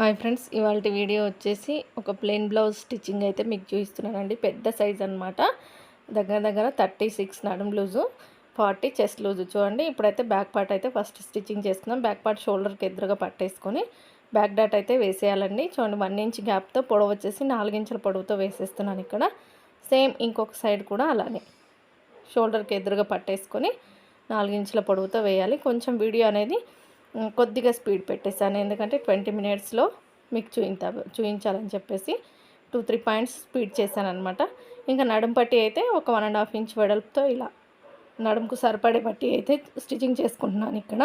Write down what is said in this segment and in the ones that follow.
Hi friends ఇవాళ video వచ్చేసి ఒక ప్లెయిన్ బ్లౌజ్ స్టిచ్చింగ్ అయితే మీకు చూపిస్తున్నానండి. పెద్ద సైజ్ అనమాట దగ్గర దగ్గర థర్టీ సిక్స్ నడుం లూజు ఫార్టీ చెస్ట్ లూజు. చూడండి ఇప్పుడైతే బ్యాక్ పార్ట్ అయితే ఫస్ట్ స్టిచ్చింగ్ చేసుకుందాం బ్యాక్ పార్ట్ షోల్డర్కి ఎదురుగా పట్టేసుకొని బ్యాక్ డాట్ అయితే వేసేయాలండి. చూడండి వన్ ఇంచ్ గ్యాప్తో పొడవు వచ్చేసి నాలుగించుల పొడవుతో వేసేస్తున్నాను ఇక్కడ. సేమ్ ఇంకొక సైడ్ కూడా అలానే షోల్డర్కి ఎదురుగా పట్టేసుకొని నాలుగించుల పొడవుతో వేయాలి. కొంచెం వీడియో అనేది కొద్దిగా స్పీడ్ పెట్టేశాను. ఎందుకంటే ట్వంటీ మినిట్స్లో మీకు చూయించా చూపించాలని చెప్పేసి టూ త్రీ పాయింట్స్ స్పీడ్ చేశాను అనమాట ఇంకా నడుం పట్టి అయితే ఒక వన్ అండ్ హాఫ్ ఇంచ్ వెడల్పుతో ఇలా నడుముకు సరిపడే పట్టి అయితే స్టిచ్చింగ్ చేసుకుంటున్నాను ఇక్కడ.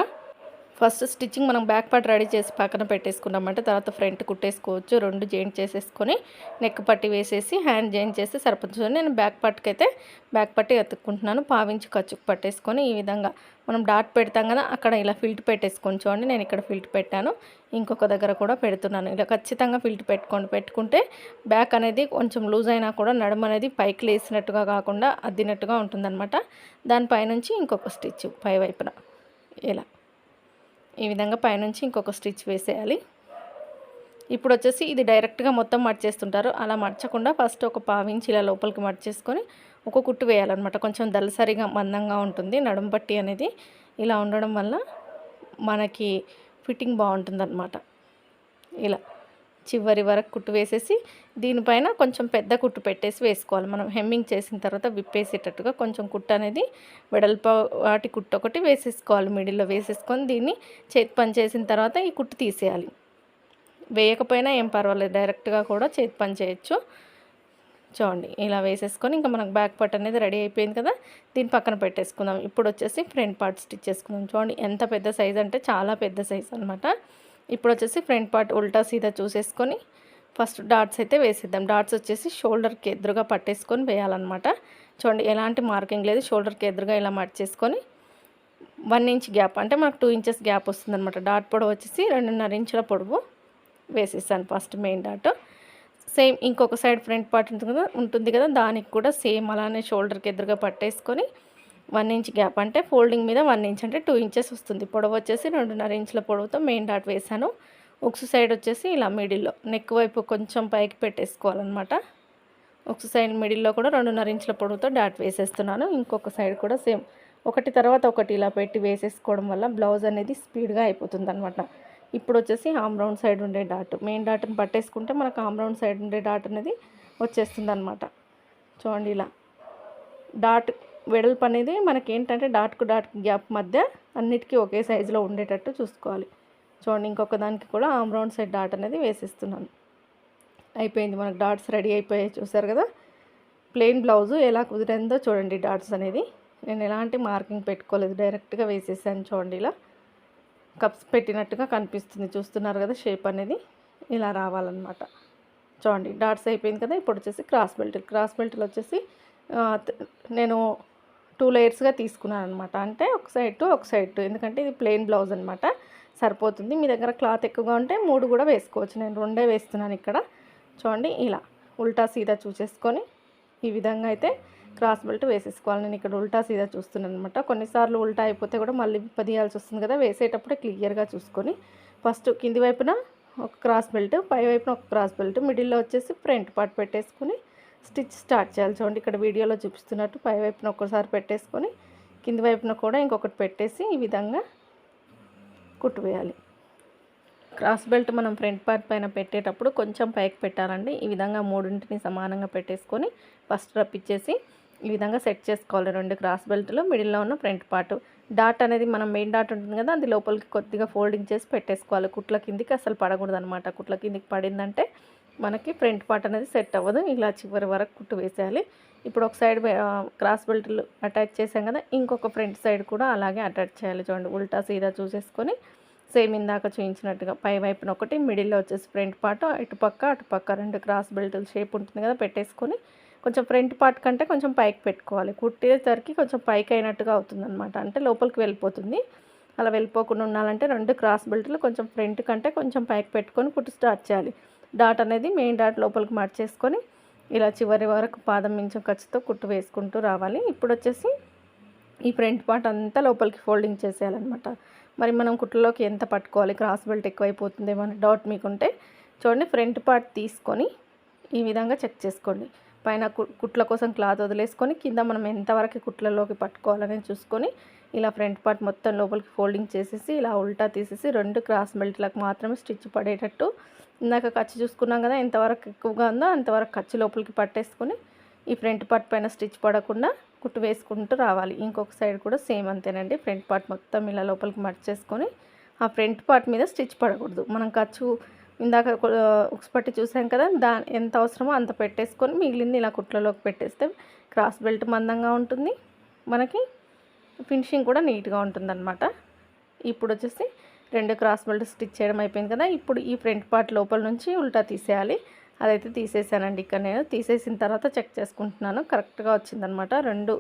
ఫస్ట్ స్టిచ్చింగ్ మనం బ్యాక్ పార్ట్ రెడీ చేసి పక్కన పెట్టేసుకున్నామంటే తర్వాత ఫ్రంట్ కుట్టేసుకోవచ్చు. రెండు జాయింట్ చేసేసుకొని నెక్ పట్టి వేసేసి హ్యాండ్ జాయింట్ చేసి సరిపోతుంది. నేను బ్యాక్ పార్ట్కి అయితే బ్యాక్ పట్టి ఎత్తుక్కుంటున్నాను. పావించి ఖర్చుకు పట్టేసుకొని ఈ విధంగా మనం డాట్ పెడతాం కదా అక్కడ ఇలా ఫిల్ట్ పెట్టేసుకొని చూడండి నేను ఇక్కడ ఫిల్ట్ పెట్టాను. ఇంకొక దగ్గర కూడా పెడుతున్నాను. ఇలా ఖచ్చితంగా ఫిల్ట్ పెట్టుకోండి. పెట్టుకుంటే బ్యాక్ అనేది కొంచెం లూజ్ అయినా కూడా నడుము అనేది పైకి లేసినట్టుగా కాకుండా అద్దినట్టుగా ఉంటుందన్నమాట. దానిపైనుంచి ఇంకొక స్టిచ్ పై వైపున. ఇలా. ఈ విధంగా పైనుంచి ఇంకొక స్టిచ్ వేసేయాలి. ఇప్పుడు వచ్చేసి ఇది డైరెక్ట్గా మొత్తం మడిచేస్తుంటారు అలా మడచకుండా ఫస్ట్ ఒక పావించి ఇలా లోపలికి మడిచేసుకొని ఒక కుట్టు వేయాలన్నమాట. కొంచెం దళసరిగా మందంగా ఉంటుంది. నడుం పట్టి అనేది ఇలా ఉండడం వల్ల మనకి ఫిట్టింగ్ బాగుంటుందన్నమాట. ఇలా. చివరి వరకు కుట్టు వేసేసి దీనిపైన కొంచెం పెద్ద కుట్టు పెట్టేసి వేసుకోవాలి. మనం హెమ్మింగ్ చేసిన తర్వాత విప్పేసేటట్టుగా కొంచెం కుట్టు అనేది వెడల్ప వాటి కుట్టు ఒకటి వేసేసుకోవాలి. మిడిల్లో వేసేసుకొని దీన్ని చేతి పని చేసిన తర్వాత ఈ కుట్టు తీసేయాలి. వేయకపోయినా ఏం పర్వాలేదు. డైరెక్ట్గా కూడా చేతి పని చేయొచ్చు. చూడండి ఇలా వేసేసుకొని ఇంకా మనకు బ్యాక్ పార్ట్ అనేది రెడీ అయిపోయింది కదా దీని పక్కన పెట్టేసుకుందాం. ఇప్పుడు వచ్చేసి ఫ్రంట్ పార్ట్ స్టిచ్ చేసుకుందాం. చూడండి ఎంత పెద్ద సైజ్ అంటే చాలా పెద్ద సైజ్ అనమాట ఇప్పుడు వచ్చేసి ఫ్రంట్ పార్ట్ ఉల్టా సీదా చూసేసుకొని ఫస్ట్ డాట్స్ అయితే వేసేద్దాం. డాట్స్ వచ్చేసి షోల్డర్కి ఎదురుగా పట్టేసుకొని వేయాలన్నమాట. చూడండి ఎలాంటి మార్కింగ్ లేదు. షోల్డర్కి ఎదురుగా ఇలా మార్చేసుకొని వన్ ఇంచ్ గ్యాప్ అంటే మనకు టూ ఇంచెస్ గ్యాప్ వస్తుందన్నమాట. డాట్ పొడవు వచ్చేసి రెండున్నర ఇంచుల పొడవు వేసేసాను ఫస్ట్ మెయిన్ డాట్. సేమ్ ఇంకొక సైడ్ ఫ్రంట్ పార్ట్ ఉంటుంది కదా ఉంటుంది కదా దానికి కూడా సేమ్ అలానే షోల్డర్కి ఎదురుగా పట్టేసుకొని వన్ ఇంచ్ గ్యాప్ అంటే ఫోల్డింగ్ మీద వన్ ఇంచ్ అంటే టూ ఇంచెస్ వస్తుంది. పొడవు వచ్చేసి రెండున్నర ఇంచుల పొడవుతో మెయిన్ డాట్ వేసాను. ఉక్సు సైడ్ వచ్చేసి ఇలా మిడిల్లో నెక్ వైపు కొంచెం పైకి పెట్టేసుకోవాలన్నమాట. ఒక సైడ్ మిడిల్లో కూడా రెండున్నర ఇంచుల పొడవుతో డాట్ వేసేస్తున్నాను. ఇంకొక సైడ్ కూడా సేమ్. ఒకటి తర్వాత ఒకటి ఇలా పెట్టి వేసేసుకోవడం వల్ల బ్లౌజ్ అనేది స్పీడ్గా అయిపోతుంది అనమాట ఇప్పుడు వచ్చేసి ఆమ్ రౌండ్ సైడ్ ఉండే డాట్. మెయిన్ డాట్ని పట్టేసుకుంటే మనకు ఆమ్ రౌండ్ సైడ్ ఉండే డాట్ అనేది వచ్చేస్తుంది అనమాట చూడండి ఇలా. డాట్ వెడల్పు అనేది మనకి ఏంటంటే డాట్కు డాట్ గ్యాప్ మధ్య అన్నిటికీ ఒకే సైజులో ఉండేటట్టు చూసుకోవాలి. చూడండి ఇంకొక దానికి కూడా ఆమ్ రౌండ్ సైడ్ డాట్ అనేది వేసేస్తున్నాను. అయిపోయింది మనకు డాట్స్ రెడీ అయిపోయాయి చూసారు కదా? ప్లెయిన్ బ్లౌజు ఎలా కుదిరిందో చూడండి డాట్స్ అనేది. నేను ఎలాంటి మార్కింగ్ పెట్టుకోలేదు డైరెక్ట్గా వేసేసాను చూడండి ఇలా. కప్స్ పెట్టినట్టుగా కనిపిస్తుంది చూస్తున్నారు కదా షేప్ అనేది. ఇలా రావాలన్నమాట. చూడండి డాట్స్ అయిపోయింది కదా? ఇప్పుడు వచ్చేసి క్రాస్ బెల్ట్ క్రాస్ బెల్ట్లు వచ్చేసి నేను టూ లేయర్స్గా తీసుకున్నాను అనమాట అంటే ఒక సైడ్ టు ఒక సైడ్ టు. ఎందుకంటే ఇది ప్లెయిన్ బ్లౌజ్ అనమాట సరిపోతుంది. మీ దగ్గర క్లాత్ ఎక్కువగా ఉంటే మూడు కూడా వేసుకోవచ్చు. నేను రెండే వేస్తున్నాను ఇక్కడ. చూడండి ఇలా ఉల్టా సీదా చూసేసుకొని ఈ విధంగా అయితే క్రాస్ బెల్ట్ వేసేసుకోవాలి. నేను ఇక్కడ ఉల్టా సీదా చూస్తున్నాను అనమాట కొన్నిసార్లు ఉల్టా అయిపోతే కూడా మళ్ళీ పదియాల్సి వస్తుంది కదా. వేసేటప్పుడే క్లియర్గా చూసుకొని ఫస్ట్ కింది వైపున ఒక క్రాస్ బెల్ట్ పై వైపున ఒక క్రాస్ బెల్ట్ మిడిల్లో వచ్చేసి ఫ్రంట్ పార్ట్ పెట్టేసుకొని స్టిచ్ స్టార్ట్ చేయాలి. చూడండి ఇక్కడ వీడియోలో చూపిస్తున్నట్టు పై వైపున ఒక్కసారి పెట్టేసుకొని కింది వైపున కూడా ఇంకొకటి పెట్టేసి ఈ విధంగా కుట్టువేయాలి. క్రాస్ బెల్ట్ మనం ఫ్రంట్ పార్ట్ పైన పెట్టేటప్పుడు కొంచెం పైకి పెట్టాలండి. ఈ విధంగా మూడింటిని సమానంగా పెట్టేసుకొని ఫస్ట్ రప్పించేసి ఈ విధంగా సెట్ చేసుకోవాలి. రెండు క్రాస్ బెల్ట్లో మిడిల్లో ఉన్న ఫ్రంట్ పార్ట్. డాట్ అనేది మనం మెయిన్ డాట్ ఉంటుంది కదా అది లోపలికి కొద్దిగా ఫోల్డింగ్ చేసి పెట్టేసుకోవాలి. కుట్ల కిందికి అసలు పడకూడదు అనమాట కుట్ల కిందికి పడిందంటే మనకి ఫ్రంట్ పార్ట్ అనేది సెట్ అవ్వదు. ఇలా చివరి వరకు కుట్టు వేసేయాలి. ఇప్పుడు ఒక సైడ్ క్రాస్ బెల్ట్లు అటాచ్ చేసాం కదా ఇంకొక ఫ్రంట్ సైడ్ కూడా అలాగే అటాచ్ చేయాలి చూడండి. ఉల్టా సీదా చూసేసుకొని సేమ్ ఇందాక చూపించినట్టుగా పై వైపున ఒకటి మిడిల్లో వచ్చేసి ఫ్రంట్ పార్ట్ ఇటుపక్క అటుపక్క రెండు క్రాస్ బెల్ట్ షేప్ ఉంటుంది కదా పెట్టేసుకొని కొంచెం ఫ్రంట్ పార్ట్ కంటే కొంచెం పైకి పెట్టుకోవాలి. కుట్టేసరికి కొంచెం పైకి అయినట్టుగా అవుతుంది అనమాట అంటే లోపలికి వెళ్ళిపోతుంది. అలా వెళ్ళిపోకుండా ఉండాలంటే రెండు క్రాస్ బెల్ట్లు కొంచెం ఫ్రంట్ కంటే కొంచెం పైకి పెట్టుకొని కుట్టు స్టార్ట్ చేయాలి. డాట్ అనేది మెయిన్ డాట్ లోపలికి మార్చేసుకొని ఇలా చివరి వరకు పాదం మించం ఖర్చుతో కుట్టు వేసుకుంటూ రావాలి. ఇప్పుడు వచ్చేసి ఈ ఫ్రంట్ పార్ట్ అంతా లోపలికి ఫోల్డింగ్ చేసేయాలన్నమాట. మరి మనం కుట్లలోకి ఎంత పట్టుకోవాలి? క్రాస్ బెల్ట్ ఎక్కువైపోతుందేమో అని డౌట్ మీకుంటే చూడండి ఫ్రంట్ పార్ట్ తీసుకొని ఈ విధంగా చెక్ చేసుకోండి. పైన కుట్ల కోసం క్లాత్ వదిలేసుకొని కింద మనం ఎంతవరకు కుట్లలోకి పట్టుకోవాలని చూసుకొని ఇలా ఫ్రంట్ పార్ట్ మొత్తం లోపలికి ఫోల్డింగ్ చేసేసి ఇలా ఉల్టా తీసేసి రెండు క్రాస్ బెల్ట్లకు మాత్రమే స్టిచ్ పడేటట్టు ఇందాక ఖర్చు చూసుకున్నాం కదా ఎంతవరకు ఎక్కువగా ఉందో అంతవరకు ఖర్చు లోపలికి పట్టేసుకొని ఈ ఫ్రంట్ పార్ట్ పైన స్టిచ్ పడకుండా కుట్టు వేసుకుంటూ రావాలి. ఇంకొక సైడ్ కూడా సేమ్ అంతేనండి. ఫ్రంట్ పార్ట్ మొత్తం ఇలా లోపలికి మర్చేసుకొని ఆ ఫ్రంట్ పార్ట్ మీద స్టిచ్ పడకూడదు. మనం ఖర్చు ఇందాక ఉక్స్ పట్టి చూసాం కదా దా ఎంత అవసరమో అంత పెట్టేసుకొని మిగిలింది ఇలా కుట్లలోకి పెట్టేస్తే క్రాస్ బెల్ట్ మందంగా ఉంటుంది. మనకి ఫినిషింగ్ కూడా నీట్గా ఉంటుందన్నమాట. ఇప్పుడు వచ్చేసి రెండు క్రాస్ బెల్ట్ స్టిచ్ చేయడం అయిపోయింది కదా ఇప్పుడు ఈ ఫ్రంట్ పార్ట్ లోపల నుంచి ఉల్టా తీసేయాలి. అదైతే తీసేసానండి ఇక్కడ నేను. తీసేసిన తర్వాత చెక్ చేసుకుంటున్నాను. కరెక్ట్గా వచ్చిందనమాట రెండు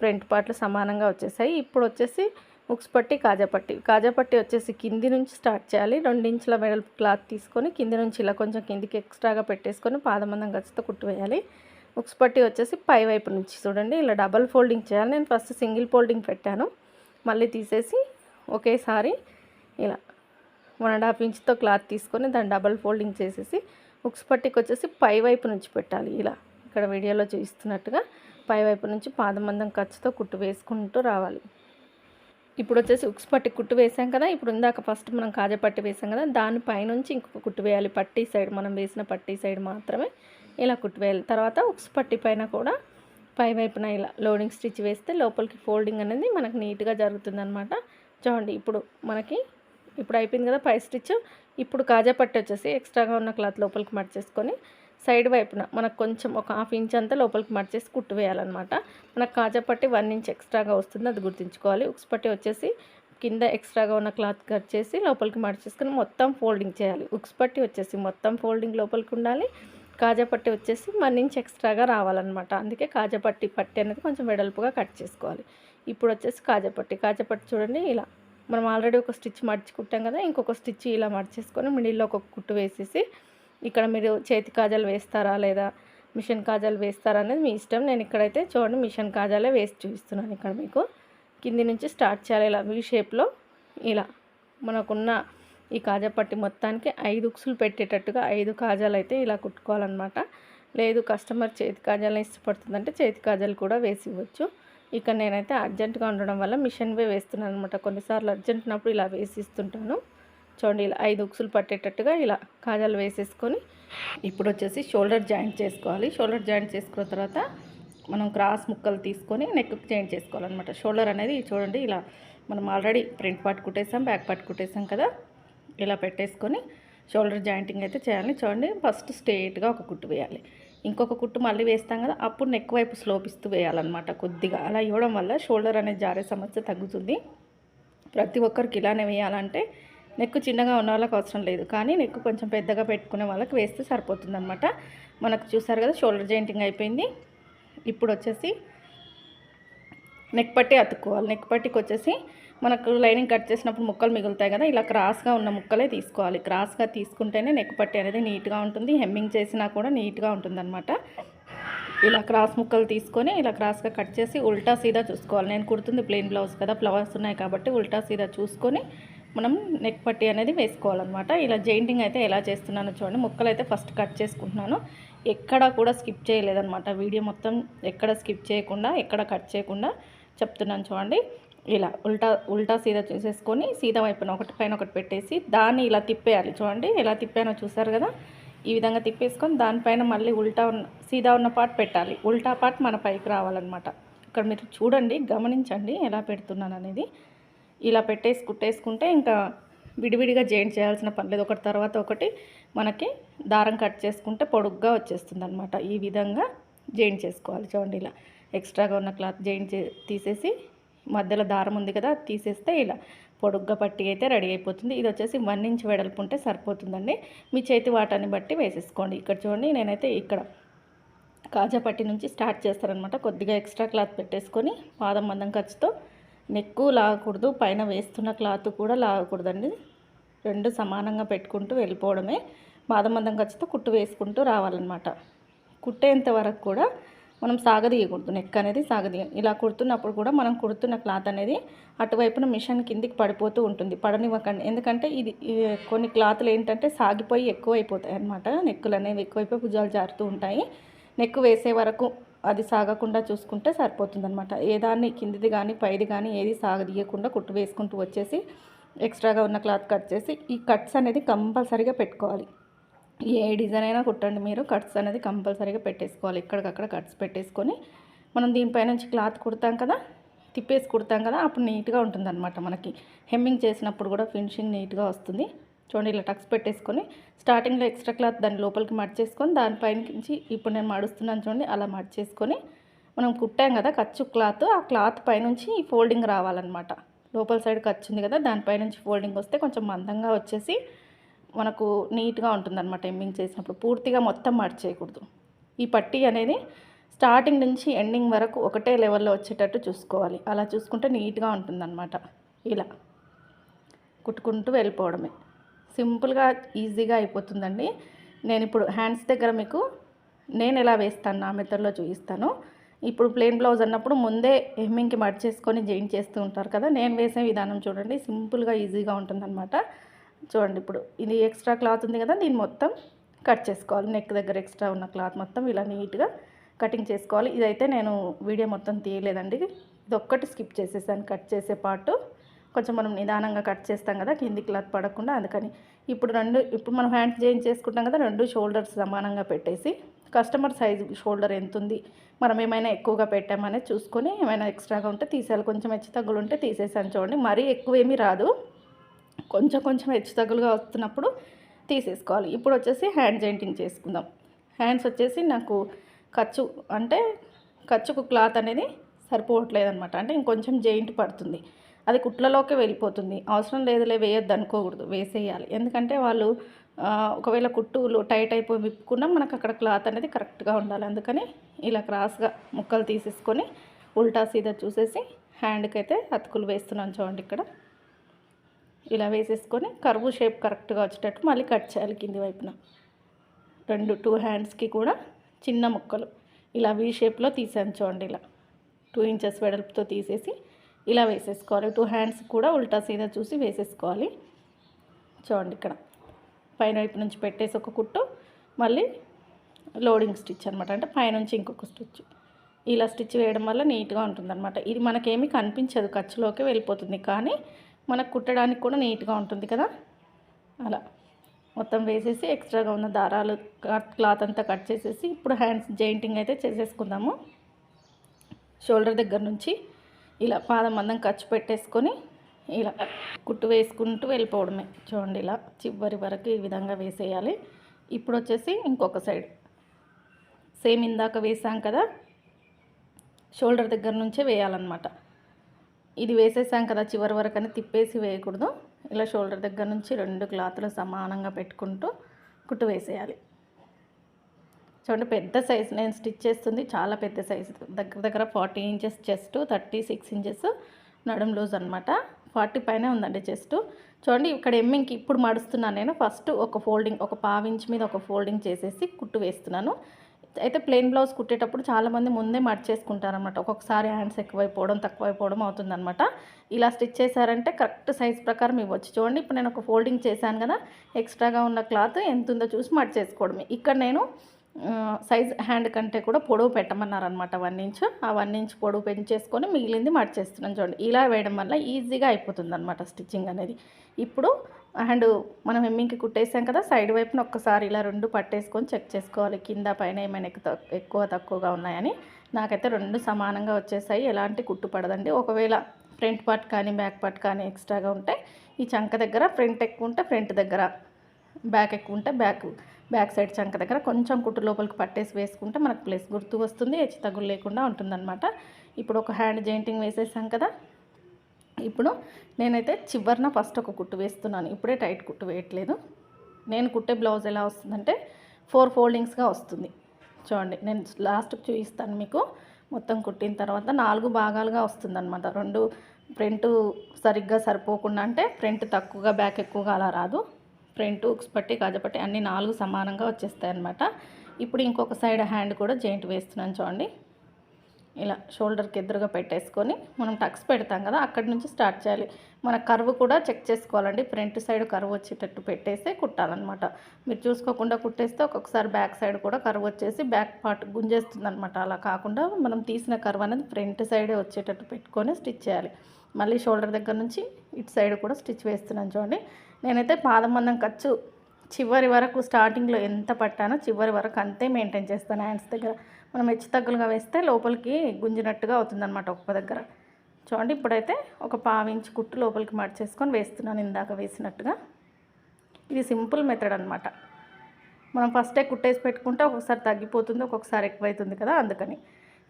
ఫ్రంట్ పార్ట్లు సమానంగా వచ్చేసాయి. ఇప్పుడు వచ్చేసి ముక్స్ పట్టి కాజాపట్టి కాజాపట్టి వచ్చేసి కింది నుంచి స్టార్ట్ చేయాలి. రెండించుల మెడల్ క్లాత్ తీసుకొని కింది నుంచి ఇలా కొంచెం కిందికి ఎక్స్ట్రాగా పెట్టేసుకొని పాదమందం గచ్చితో కుట్టు వేయాలి పట్టి వచ్చేసి పై వైపు నుంచి చూడండి. ఇలా డబల్ ఫోల్డింగ్ చేయాలి. నేను ఫస్ట్ సింగిల్ ఫోల్డింగ్ పెట్టాను. మళ్ళీ తీసేసి ఒకేసారి ఇలా వన్ అండ్ హాఫ్ ఇంచ్తో క్లాత్ తీసుకొని దాన్ని డబల్ ఫోల్డింగ్ చేసేసి ఉక్స్ పట్టికి వచ్చేసి పై వైపు నుంచి పెట్టాలి. ఇలా ఇక్కడ వీడియోలో చూపిస్తున్నట్టుగా పై వైపు నుంచి పాదమందం ఖర్చుతో కుట్టు వేసుకుంటూ రావాలి. ఇప్పుడు వచ్చేసి ఉక్స్ పట్టి కుట్టు వేసాం కదా ఇప్పుడు ఇందాక ఫస్ట్ మనం కాజా పట్టి వేసాం కదా దానిపైనుంచి ఇంకొక కుట్టు వేయాలి. పట్టి సైడ్ మనం వేసిన పట్టి సైడ్ మాత్రమే ఇలా కుట్టు వేయాలి. తర్వాత ఉక్స్ పట్టి పైన కూడా పై వైపున ఇలా లోడింగ్ స్టిచ్ వేస్తే లోపలికి ఫోల్డింగ్ అనేది మనకు నీట్గా జరుగుతుంది అనమాట చూడండి ఇప్పుడు మనకి ఇప్పుడు అయిపోయింది కదా పై స్టిచ్. ఇప్పుడు కాజా పట్టు వచ్చేసి ఎక్స్ట్రాగా ఉన్న క్లాత్ లోపలికి మర్చేసుకొని సైడ్ వైపున మనకు కొంచెం ఒక హాఫ్ ఇంచ్ అంతా లోపలికి మర్చేసి కుట్టు వేయాలన్నమాట. మనకు కాజా పట్టి వన్ ఇంచ్ ఎక్స్ట్రాగా వస్తుంది అది గుర్తుంచుకోవాలి. ఉక్స్ పట్టి వచ్చేసి కింద ఎక్స్ట్రాగా ఉన్న క్లాత్ కట్ చేసి లోపలికి మార్చేసుకొని మొత్తం ఫోల్డింగ్ చేయాలి. ఉక్స్ పట్టి వచ్చేసి మొత్తం ఫోల్డింగ్ లోపలికి ఉండాలి. కాజా పట్టి వచ్చేసి వన్ ఇంచ్ ఎక్స్ట్రాగా రావాలన్నమాట. అందుకే కాజా పట్టి పట్టి అనేది కొంచెం వెడల్పుగా కట్ చేసుకోవాలి. ఇప్పుడు వచ్చేసి కాజా పట్టి. కాజా పట్టి చూడండి ఇలా మనం ఆల్రెడీ ఒక స్టిచ్ మడిచి కుట్టాం కదా ఇంకొక స్టిచ్ ఇలా మడిచేసుకొని మిడిల్లో ఒక కుట్టు వేసేసి ఇక్కడ మీరు చేతి కాజాలు వేస్తారా లేదా మిషన్ కాజాలు వేస్తారా అనేది మీ ఇష్టం. నేను ఇక్కడైతే చూడండి మిషన్ కాజాలే వేసి చూపిస్తున్నాను ఇక్కడ మీకు. కింది నుంచి స్టార్ట్ చేయాలి ఇలా వీ షేప్లో ఇలా మనకున్న ఈ కాజా పట్టి మొత్తానికి ఐదు ఉక్సులు పెట్టేటట్టుగా ఐదు కాజాలు అయితే ఇలా కుట్టుకోవాలన్నమాట. లేదు కస్టమర్ చేతి కాజాలు ఇష్టపడుతుందంటే చేతి కాజాలు కూడా వేసి ఇవ్వచ్చు. ఇక్కడ నేనైతే అర్జెంటుగా ఉండడం వల్ల మిషన్ వే వేస్తున్నాను అనమాట కొన్నిసార్లు అర్జెంట్ ఉన్నప్పుడు ఇలా వేసి ఇస్తుంటాను చూడండి ఇలా ఐదు ఉక్సులు పట్టేటట్టుగా ఇలా కాజాలు వేసేసుకొని ఇప్పుడు వచ్చేసి షోల్డర్ జాయింట్ చేసుకోవాలి. షోల్డర్ జాయింట్ చేసుకున్న తర్వాత మనం క్రాస్ ముక్కలు తీసుకొని నెక్ జాయింట్ చేసుకోవాలన్నమాట. షోల్డర్ అనేది చూడండి ఇలా మనం ఆల్రెడీ ప్రింట్ పార్ట్ కుట్టేసాం బ్యాక్ పార్ట్ కుట్టేసాం కదా. ఇలా పెట్టేసుకొని షోల్డర్ జాయింటింగ్ అయితే చేయాలి. చూడండి ఫస్ట్ స్ట్రేట్గా ఒక కుట్టు వేయాలి. ఇంకొక కుట్టు మళ్ళీ వేస్తాం కదా అప్పుడు నెక్ వైపు స్లోప్ ఇస్తూ వేయాలన్నమాట కొద్దిగా. అలా ఇవ్వడం వల్ల షోల్డర్ అనేది జారే సమస్య తగ్గుతుంది. ప్రతి ఒక్కరికి ఇలానే వేయాలంటే నెక్ చిన్నగా ఉన్న వాళ్ళకి అవసరం లేదు. కానీ నెక్ కొంచెం పెద్దగా పెట్టుకునే వాళ్ళకి వేస్తే సరిపోతుంది అనమాట మనకు చూసారు కదా షోల్డర్ జాయింటింగ్ అయిపోయింది. ఇప్పుడు వచ్చేసి నెక్ పట్టి అతుక్కోవాలి. నెక్ పట్టికి వచ్చేసి మనకు లైనింగ్ కట్ చేసినప్పుడు ముక్కలు మిగులుతాయి కదా ఇలా క్రాస్గా ఉన్న ముక్కలే తీసుకోవాలి. క్రాస్గా తీసుకుంటేనే నెక్ పట్టి అనేది నీట్గా ఉంటుంది. హెమ్మింగ్ చేసినా కూడా నీట్గా ఉంటుందన్నమాట. ఇలా క్రాస్ ముక్కలు తీసుకొని ఇలా క్రాస్గా కట్ చేసి ఉల్టా సీదా చూసుకోవాలి. నేను కుడుతుంది ప్లెయిన్ బ్లౌజ్ కదా ఫ్లవర్స్ ఉన్నాయి కాబట్టి ఉల్టా సీదా చూసుకొని మనం నెక్ పట్టి అనేది వేసుకోవాలన్నమాట. ఇలా జెయింటింగ్ అయితే ఎలా చేస్తున్నానో చూడండి. ముక్కలు అయితే ఫస్ట్ కట్ చేసుకుంటున్నాను. ఎక్కడ కూడా స్కిప్ చేయలేదన్నమాట. వీడియో మొత్తం ఎక్కడ స్కిప్ చేయకుండా ఎక్కడ కట్ చేయకుండా చెప్తున్నాను చూడండి. ఇలా ఉల్టా ఉల్టా సీదా చూసేసుకొని సీదా వైపున ఒకటి పైన ఒకటి పెట్టేసి దాన్ని ఇలా తిప్పేయాలి. చూడండి ఎలా తిప్పానో చూసారు కదా? ఈ విధంగా తిప్పేసుకొని దానిపైన మళ్ళీ ఉల్టా ఉన్న సీదా ఉన్న పార్ట్ పెట్టాలి. ఉల్టా పార్ట్ మన పైకి రావాలన్నమాట. ఇక్కడ మీరు చూడండి గమనించండి ఎలా పెడుతున్నాను అనేది. ఇలా పెట్టేసి కుట్టేసుకుంటే ఇంకా విడివిడిగా జాయింట్ చేయాల్సిన పని లేదు. ఒకటి తర్వాత ఒకటి మనకి దారం కట్ చేసుకుంటే పొడుగ్గా వచ్చేస్తుంది అనమాట ఈ విధంగా జాయింట్ చేసుకోవాలి. చూడండి ఇలా ఎక్స్ట్రాగా ఉన్న క్లాత్ జాయింట్ తీసేసి మధ్యలో దారం ఉంది కదా తీసేస్తే ఇలా పొడుగ్గా పట్టి అయితే రెడీ అయిపోతుంది. ఇది వచ్చేసి వన్ ఇంచ్ వెడల్పు ఉంటే సరిపోతుందండి. మీ చేతి వాటాన్ని బట్టి వేసేసుకోండి. ఇక్కడ చూడండి నేనైతే ఇక్కడ కాజా పట్టి నుంచి స్టార్ట్ చేస్తారనమాట. కొద్దిగా ఎక్స్ట్రా క్లాత్ పెట్టేసుకొని పాదం మందం ఖర్చుతో నెక్కు లాగకూడదు పైన వేస్తున్న క్లాత్ కూడా లాగకూడదండి. రెండు సమానంగా పెట్టుకుంటూ వెళ్ళిపోవడమే. పాదం మందం ఖర్చుతో కుట్టు వేసుకుంటూ రావాలన్నమాట. కుట్టేంత వరకు కూడా మనం సాగదీయకూడదు. నెక్ అనేది సాగదీయ. ఇలా కుడుతున్నప్పుడు కూడా మనం కుడుతున్న క్లాత్ అనేది అటువైపున మిషన్ కిందికి పడిపోతూ ఉంటుంది. పడనివ్వకండి. ఎందుకంటే ఇది కొన్ని క్లాత్లు ఏంటంటే సాగిపోయి ఎక్కువ అయిపోతాయి అనమాట నెక్కులు అనేవి ఎక్కువైపోయి భుజాలు జారుతూ ఉంటాయి. నెక్ వేసే వరకు అది సాగకుండా చూసుకుంటే సరిపోతుందనమాట ఏ దాన్ని కిందిది కానీ పైది కానీ ఏది సాగదీయకుండా కుట్టు వేసుకుంటూ వచ్చేసి ఎక్స్ట్రాగా ఉన్న క్లాత్ కట్ చేసి ఈ కట్స్ అనేది కంపల్సరీగా పెట్టుకోవాలి. ఏ డిజైన్ అయినా కుట్టండి మీరు. కట్స్ అనేది కంపల్సరీగా పెట్టేసుకోవాలి. ఇక్కడికక్కడ కట్స్ పెట్టేసుకొని మనం దీనిపై నుంచి క్లాత్ కుడతాం కదా తిప్పేసి కుడతాం కదా అప్పుడు నీట్గా ఉంటుందన్నమాట మనకి. హెమ్మింగ్ చేసినప్పుడు కూడా ఫినిషింగ్ నీట్గా వస్తుంది. చూడండి ఇలా టక్స్ పెట్టేసుకొని స్టార్టింగ్లో ఎక్స్ట్రా క్లాత్ దాని లోపలికి మడిచేసుకొని దానిపైన నుంచి ఇప్పుడు నేను మడుస్తున్నాను చూడండి అలా మడిచేసుకొని మనం కుట్టాం కదా ఖర్చు క్లాత్ ఆ క్లాత్ పైనుంచి ఈ ఫోల్డింగ్ రావాలన్నమాట. లోపల సైడ్ ఖర్చు ఉంది కదా దానిపై నుంచి ఫోల్డింగ్ వస్తే కొంచెం మందంగా వచ్చేసి మనకు నీట్గా ఉంటుందన్నమాట ఎమ్మింగ్ చేసినప్పుడు. పూర్తిగా మొత్తం మడిచేయకూడదు. ఈ పట్టీ అనేది స్టార్టింగ్ నుంచి ఎండింగ్ వరకు ఒకటే లెవెల్లో వచ్చేటట్టు చూసుకోవాలి. అలా చూసుకుంటే నీట్గా ఉంటుందన్నమాట. ఇలా. కుట్టుకుంటూ వెళ్ళిపోవడమే. సింపుల్గా ఈజీగా అయిపోతుందండి. నేను ఇప్పుడు హ్యాండ్స్ దగ్గర మీకు నేను ఎలా వేస్తాను నా మెథడ్లో చూపిస్తాను. ఇప్పుడు ప్లెయిన్ బ్లౌజ్ అన్నప్పుడు ముందే హెమ్మింగ్కి మడిచేసుకొని జాయిన్ చేస్తూ ఉంటారు కదా నేను వేసే విధానం చూడండి. సింపుల్గా ఈజీగా ఉంటుందన్నమాట. చూడండి ఇప్పుడు ఇది ఎక్స్ట్రా క్లాత్ ఉంది కదా దీన్ని మొత్తం కట్ చేసుకోవాలి. నెక్ దగ్గర ఎక్స్ట్రా ఉన్న క్లాత్ మొత్తం ఇలా నీట్గా కటింగ్ చేసుకోవాలి. ఇదైతే నేను వీడియో మొత్తం తీయలేదండి. ఇది ఒక్కటి స్కిప్ చేసేసాను. కట్ చేసే పాటు కొంచెం మనం నిదానంగా కట్ చేస్తాం కదా కింది క్లాత్ పడకుండా అందుకని ఇప్పుడు రెండు ఇప్పుడు మనం హ్యాండ్స్ జాయిన్ చేసుకుంటాం కదా రెండు షోల్డర్స్ సమానంగా పెట్టేసి కస్టమర్ సైజ్ షోల్డర్ ఎంత ఉంది మనం ఏమైనా ఎక్కువగా పెట్టామనేది చూసుకొని ఏమైనా ఎక్స్ట్రాగా ఉంటే తీసేయాలి. కొంచెం హెచ్చు తగ్గులు ఉంటే తీసేసాను చూడండి. మరీ ఎక్కువ ఏమీ రాదు. కొంచెం కొంచెం హెచ్చు తగ్గులుగా వస్తున్నప్పుడు తీసేసుకోవాలి. ఇప్పుడు వచ్చేసి హ్యాండ్ జాయింటింగ్ చేసుకుందాం. హ్యాండ్స్ వచ్చేసి నాకు ఖర్చు అంటే ఖర్చుకు క్లాత్ అనేది సరిపోవట్లేదు అనమాట అంటే ఇంకొంచెం జెయింట్ పడుతుంది. అది కుట్లలోకి వెళ్ళిపోతుంది. అవసరం లేదులే వేయొద్దు అనుకోకూడదు. వేసేయాలి. ఎందుకంటే వాళ్ళు ఒకవేళ కుట్టులు టైట్ అయిపోయి విప్పుకున్నా మనకు అక్కడ క్లాత్ అనేది కరెక్ట్గా ఉండాలి. అందుకని ఇలా క్రాస్గా ముక్కలు తీసేసుకొని ఉల్టా సీదా చూసేసి హ్యాండ్కి అయితే అతుకులు వేస్తున్నాను చూడండి ఇక్కడ. ఇలా వేసేసుకొని కరువు షేప్ కరెక్ట్గా వచ్చేటట్టు మళ్ళీ కట్ చేయాలి కింది వైపున. రెండు టూ హ్యాండ్స్కి కూడా చిన్న ముక్కలు. ఇలా వీ షేప్లో తీసాను చూడండి ఇలా. టూ ఇంచెస్ వెడల్పుతో తీసేసి ఇలా వేసేసుకోవాలి. టూ హ్యాండ్స్ కూడా ఉల్టా సీదా చూసి వేసేసుకోవాలి. చూడండి ఇక్కడ. పైన వైపు నుంచి పెట్టేసి ఒక కుట్టు మళ్ళీ లోడింగ్ స్టిచ్ అనమాట అంటే పైనుంచి ఇంకొక స్టిచ్ ఇలా స్టిచ్ వేయడం వల్ల నీట్గా ఉంటుందన్నమాట. ఇది మనకేమీ కనిపించదు ఖర్చులోకి వెళ్ళిపోతుంది. కానీ మనకు కుట్టడానికి కూడా నీట్గా ఉంటుంది కదా? అలా. మొత్తం వేసేసి ఎక్స్ట్రాగా ఉన్న దారాలు క్లాత్ అంతా కట్ చేసేసి ఇప్పుడు హ్యాండ్స్ జాయింటింగ్ అయితే చేసేసుకుందాము. షోల్డర్ దగ్గర నుంచి ఇలా పాదం మందం ఖర్చు పెట్టేసుకొని ఇలా కుట్టు వేసుకుంటూ వెళ్ళిపోవడమే. చూడండి ఇలా చివరి వరకు ఈ విధంగా వేసేయాలి. ఇప్పుడు వచ్చేసి ఇంకొక సైడ్. సేమ్ ఇందాక వేసాం కదా? షోల్డర్ దగ్గర నుంచే వేయాలన్నమాట. ఇది వేసేసాం కదా చివరి వరకు అని తిప్పేసి వేయకూడదు. ఇలా షోల్డర్ దగ్గర నుంచి రెండు క్లాతులు సమానంగా పెట్టుకుంటూ కుట్టు వేసేయాలి. చూడండి పెద్ద సైజ్ నేను స్టిచ్ చేస్తుంది. చాలా పెద్ద సైజు. దగ్గర దగ్గర forty inches chest thirty six inches నడుం లూజ్ అనమాట ఫార్టీ పైన ఉందండి చెస్ట్. చూడండి ఇక్కడ ఎమ్మింగ్కి ఇప్పుడు మడుస్తున్నాను నేను. ఫస్ట్ ఒక ఫోల్డింగ్ ఒక పావించ్ మీద ఒక ఫోల్డింగ్ చేసేసి కుట్టు వేస్తున్నాను. అయితే ప్లెయిన్ బ్లౌజ్ కుట్టేటప్పుడు చాలామంది ముందే మడిచేసుకుంటారనమాట ఒక్కొక్కసారి హ్యాండ్స్ ఎక్కువైపోవడం తక్కువైపోవడం అవుతుందనమాట ఇలా స్టిచ్ చేశారంటే కరెక్ట్ సైజ్ ప్రకారం ఇవ్వచ్చు. చూడండి ఇప్పుడు నేను ఒక ఫోల్డింగ్ చేశాను కదా ఎక్స్ట్రాగా ఉన్న క్లాత్ ఎంత ఉందో చూసి మడిచేసుకోవడమే ఇక్కడ నేను సైజ్ హ్యాండ్ కంటే కూడా పొడవు పెట్టమన్నారనమాట వన్ ఇంచ్. ఆ వన్ ఇంచ్ పొడవు పెంచేసుకొని మిగిలింది మడిచేస్తున్నాను చూడండి. ఇలా వేయడం వల్ల ఈజీగా అయిపోతుంది అనమాట స్టిచ్చింగ్ అనేది. ఇప్పుడు హ్యాండ్ మనం హెమ్మింగ్కి కుట్టేసాం కదా సైడ్ వైపున ఒక్కసారి ఇలా రెండు పట్టేసుకొని చెక్ చేసుకోవాలి. కింద పైన ఏమైనా ఎక్కువ తక్కువగా ఉన్నాయని. నాకైతే రెండు సమానంగా వచ్చేసాయి. ఎలాంటి కుట్టు పడదండి. ఒకవేళ ఫ్రంట్ పార్ట్ కానీ బ్యాక్ పార్ట్ కానీ ఎక్స్ట్రాగా ఉంటే ఈ చంక దగ్గర ఫ్రంట్ ఎక్కువ ఉంటే ఫ్రంట్ దగ్గర బ్యాక్ ఎక్కువ ఉంటే బ్యాక్ బ్యాక్ సైడ్ చంక దగ్గర కొంచెం కుట్టు లోపలికి పట్టేసి వేసుకుంటే మనకు ప్లేస్ గుర్తు వస్తుంది. హెచ్చు తగ్గులు లేకుండా ఉంటుందన్నమాట. ఇప్పుడు ఒక హ్యాండ్ జాయింటింగ్ వేసేసాం కదా ఇప్పుడు నేనైతే చివరిన ఫస్ట్ ఒక కుట్టు వేస్తున్నాను. ఇప్పుడే టైట్ కుట్టు వేయట్లేదు. నేను కుట్టే బ్లౌజ్ ఎలా వస్తుందంటే ఫోర్ ఫోల్డింగ్స్గా వస్తుంది. చూడండి నేను లాస్ట్కి చూపిస్తాను మీకు. మొత్తం కుట్టిన తర్వాత నాలుగు భాగాలుగా వస్తుందన్నమాట. రెండు ఫ్రంట్ సరిగ్గా సరిపోకుండా అంటే ఫ్రంట్ తక్కువగా బ్యాక్ ఎక్కువగా అలా రాదు. ఫ్రంట్ ఉక్స్ పట్టి కాజపట్టి అన్ని నాలుగు సమానంగా వచ్చేస్తాయి అనమాట ఇప్పుడు ఇంకొక సైడ్ హ్యాండ్ కూడా జాయింట్ వేస్తున్నాను చూడండి. ఇలా షోల్డర్కి ఎదురుగా పెట్టేసుకొని మనం టక్స్ పెడతాం కదా అక్కడి నుంచి స్టార్ట్ చేయాలి. మన కర్వ్ కూడా చెక్ చేసుకోవాలండి. ఫ్రంట్ సైడ్ కర్వ్ వచ్చేటట్టు పెట్టేస్తే కుట్టాలన్నమాట. మీరు చూసుకోకుండా కుట్టేస్తే ఒక్కొక్కసారి బ్యాక్ సైడ్ కూడా కర్వ్ వచ్చేసి బ్యాక్ పార్ట్ గుంజేస్తుంది అనమాట అలా కాకుండా మనం తీసిన కర్వ్ అనేది ఫ్రంట్ సైడే వచ్చేటట్టు పెట్టుకొని స్టిచ్ చేయాలి. మళ్ళీ షోల్డర్ దగ్గర నుంచి ఇటు సైడ్ కూడా స్టిచ్ వేస్తున్నాను చూడండి. నేనైతే పాదమందం ఖర్చు చివరి వరకు స్టార్టింగ్లో ఎంత పట్టానో చివరి వరకు అంతే మెయింటైన్ చేస్తాను. హ్యాండ్స్ దగ్గర మనం హెచ్చు తగ్గులుగా వేస్తే లోపలికి గుంజినట్టుగా అవుతుందన్నమాట ఒక్క దగ్గర. చూడండి ఇప్పుడైతే ఒక పావించి కుట్టు లోపలికి మడిచేసుకొని వేస్తున్నాను ఇందాక వేసినట్టుగా. ఇది సింపుల్ మెథడ్ అనమాట మనం ఫస్టే కుట్టేసి పెట్టుకుంటే ఒక్కొక్కసారి తగ్గిపోతుంది ఒక్కొక్కసారి ఎక్కువైతుంది కదా అందుకని.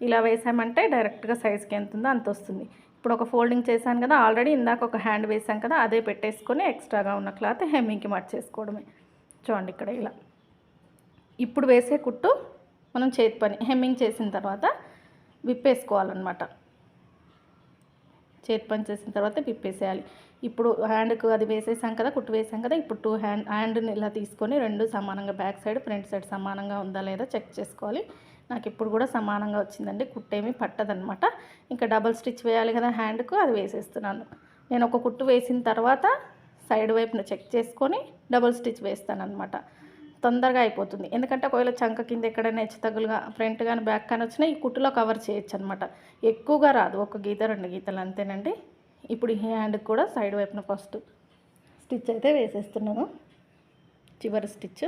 ఇలా వేసామంటే డైరెక్ట్గా సైజ్కి ఎంత ఉందో అంత వస్తుంది. ఇప్పుడు ఒక ఫోల్డింగ్ చేశాను కదా ఆల్రెడీ ఇందాక ఒక హ్యాండ్ వేసాం కదా అదే పెట్టేసుకొని ఎక్స్ట్రాగా ఉన్న క్లాత్ హెమ్మింగ్కి మర్చేసుకోవడమే. చూడండి ఇక్కడ ఇలా. ఇప్పుడు వేసే కుట్టు మనం చేతి పని హెమ్మింగ్ చేసిన తర్వాత విప్పేసుకోవాలన్నమాట. చేతి పని చేసిన తర్వాత విప్పేసేయాలి. ఇప్పుడు హ్యాండ్కు అది వేసేసాం కదా కుట్టు వేసాం కదా ఇప్పుడు టూ హ్యాండ్ హ్యాండ్ని ఇలా తీసుకొని రెండు సమానంగా బ్యాక్ సైడ్ ఫ్రంట్ సైడ్ సమానంగా ఉందా లేదా చెక్ చేసుకోవాలి. నాకు ఇప్పుడు కూడా సమానంగా వచ్చిందండి కుట్టేమీ పట్టదనమాట ఇంకా డబల్ స్టిచ్ వేయాలి కదా హ్యాండ్కు అది వేసేస్తున్నాను. నేను ఒక కుట్టు వేసిన తర్వాత సైడ్ వైపున చెక్ చేసుకొని డబుల్ స్టిచ్ వేస్తాను అనమాట తొందరగా అయిపోతుంది. ఎందుకంటే ఒకవేళ చంక కింద ఎక్కడైనా హెచ్చు తగ్గులుగా ఫ్రంట్ కానీ బ్యాక్ కానీ వచ్చినా ఈ కుట్టులో కవర్ చేయొచ్చు అనమాట ఎక్కువగా రాదు. ఒక గీత రెండు గీతలు అంతేనండి. ఇప్పుడు ఈ హ్యాండ్కి కూడా సైడ్ వైపున ఫస్ట్ స్టిచ్ అయితే వేసేస్తున్నాను. చివరి స్టిచ్.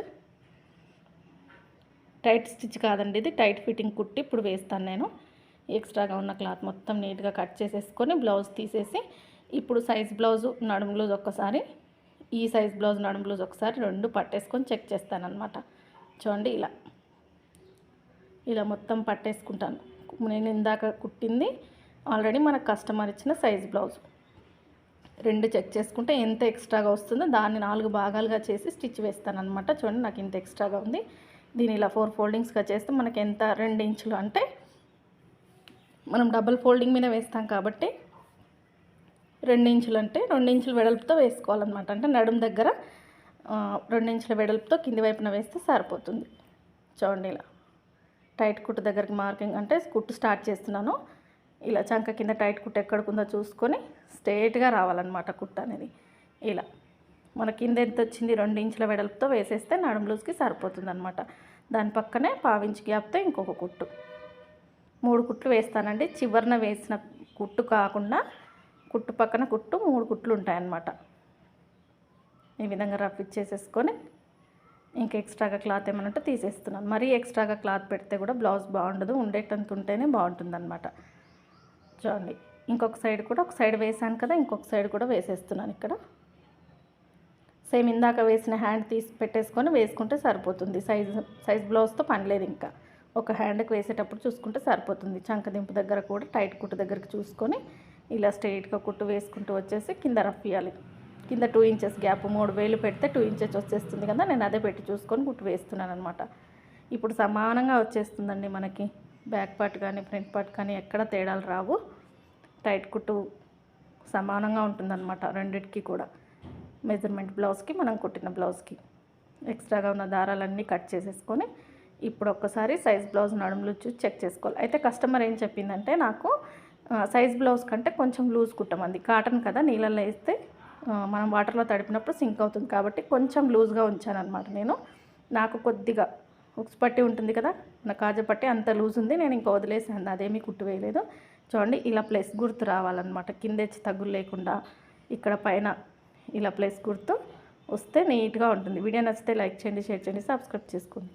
టైట్ స్టిచ్ కాదండి ఇది. టైట్ ఫిట్టింగ్ కుట్టి ఇప్పుడు వేస్తాను నేను. ఎక్స్ట్రాగా ఉన్న క్లాత్ మొత్తం నీట్గా కట్ చేసేసుకొని బ్లౌజ్ తీసేసి ఇప్పుడు సైజ్ బ్లౌజు నడుము బ్లౌజ్ ఒక్కసారి ఈ సైజ్ బ్లౌజ్ నడుము బ్లౌజ్ ఒకసారి రెండు పట్టేసుకొని చెక్ చేస్తానమాట చూడండి ఇలా. ఇలా మొత్తం పట్టేసుకుంటాను. నేను ఇందాక కుట్టింది ఆల్రెడీ మనకు కస్టమర్ ఇచ్చిన సైజ్ బ్లౌజ్. రెండు చెక్ చేసుకుంటే ఎంత ఎక్స్ట్రాగా వస్తుందో దాన్ని నాలుగు భాగాలుగా చేసి స్టిచ్ వేస్తాను అనమాట చూడండి నాకు ఇంత ఎక్స్ట్రాగా ఉంది. దీని ఇలా ఫోర్ ఫోల్డింగ్స్గా చేస్తే మనకి ఎంత రెండు ఇంచులు అంటే మనం డబుల్ ఫోల్డింగ్ మీద వేస్తాం కాబట్టి రెండించులు అంటే రెండించులు వెడల్పుతో వేసుకోవాలన్నమాట. అంటే నడుము దగ్గర రెండించుల వెడల్పుతో కింది వైపున వేస్తే సరిపోతుంది. చూడండి ఇలా. టైట్ కుట్టు దగ్గరికి మార్కింగ్ అంటే కుట్టు స్టార్ట్ చేస్తున్నాను. ఇలా చంక కింద టైట్ కుట్టు ఎక్కడికుందో చూసుకొని స్ట్రేట్గా రావాలన్నమాట కుట్టు అనేది. ఇలా. మన కింద ఎంత వచ్చింది? రెండు ఇంచుల వెడల్పుతో వేసేస్తే నడుము లూజ్కి సరిపోతుంది అనమాట దాని పక్కనే పావించి గ్యాప్తో ఇంకొక కుట్టు. మూడు కుట్లు వేస్తానండి. చివరిన వేసిన కుట్టు కాకుండా కుట్టు పక్కన కుట్టు మూడు కుట్లు ఉంటాయన్నమాట. ఈ విధంగా రఫ్ ఇచ్చేసేసుకొని ఇంకా ఎక్స్ట్రాగా క్లాత్ ఏమన్నట్టు తీసేస్తున్నాను. మరీ ఎక్స్ట్రాగా క్లాత్ పెడితే కూడా బ్లౌజ్ బాగుండదు ఉండేటంత ఉంటేనే బాగుంటుంది అనమాట చూడండి ఇంకొక సైడ్ కూడా ఒక సైడ్ వేసాను కదా ఇంకొక సైడ్ కూడా వేసేస్తున్నాను ఇక్కడ. సేమ్ ఇందాక వేసిన హ్యాండ్ తీసి పెట్టేసుకొని వేసుకుంటే సరిపోతుంది. సైజ్ సైజ్ బ్లౌజ్తో పనిలేదు ఇంకా. ఒక హ్యాండ్కి వేసేటప్పుడు చూసుకుంటే సరిపోతుంది. చంకదింపు దగ్గర కూడా టైట్ కుట్టు దగ్గరికి చూసుకొని ఇలా స్ట్రైట్గా కుట్టు వేసుకుంటూ వచ్చేసి కింద రఫ్ ఇవ్వాలి కింద టూ ఇంచెస్ గ్యాప్ మూడు వేలు పెడితే టూ ఇంచెస్ వచ్చేస్తుంది కదా నేను అదే పెట్టి చూసుకొని కుట్టు వేస్తున్నాను అనమాట ఇప్పుడు సమానంగా వచ్చేస్తుందండి మనకి. బ్యాక్ పార్ట్ కానీ ఫ్రంట్ పార్ట్ కానీ ఎక్కడ తేడాలు రావు. టైట్ కుట్టు సమానంగా ఉంటుందన్నమాట రెండిటికి కూడా. మెజర్మెంట్ బ్లౌజ్కి మనం కుట్టిన బ్లౌజ్కి. ఎక్స్ట్రాగా ఉన్న దారాలన్నీ కట్ చేసేసుకొని ఇప్పుడు ఒక్కసారి సైజ్ బ్లౌజ్ నడుములు చూసి చెక్ చేసుకోవాలి. అయితే కస్టమర్ ఏం చెప్పిందంటే నాకు సైజ్ బ్లౌజ్ కంటే కొంచెం లూజ్ కుట్టమంది కాటన్ కదా నీళ్ళల్లో వేస్తే మనం వాటర్లో తడిపినప్పుడు సింక్ అవుతుంది. కాబట్టి కొంచెం లూజ్గా ఉంచాను అనమాట నేను. నాకు కొద్దిగా ఉక్స్ పట్టి ఉంటుంది కదా నా కాజా పట్టి అంత లూజ్ ఉంది నేను ఇంకా వదిలేసాను. అదేమీ కుట్టు వేయలేదు. చూడండి ఇలా ప్లస్ గుర్తు రావాలన్నమాట. కిందెచ్చి తగ్గులు లేకుండా ఇక్కడ పైన ఇలా ప్లేస్ గుర్తు వస్తే నీట్గా ఉంటుంది. వీడియో నచ్చితే లైక్ చేయండి షేర్ చేయండి సబ్స్క్రైబ్ చేసుకోండి.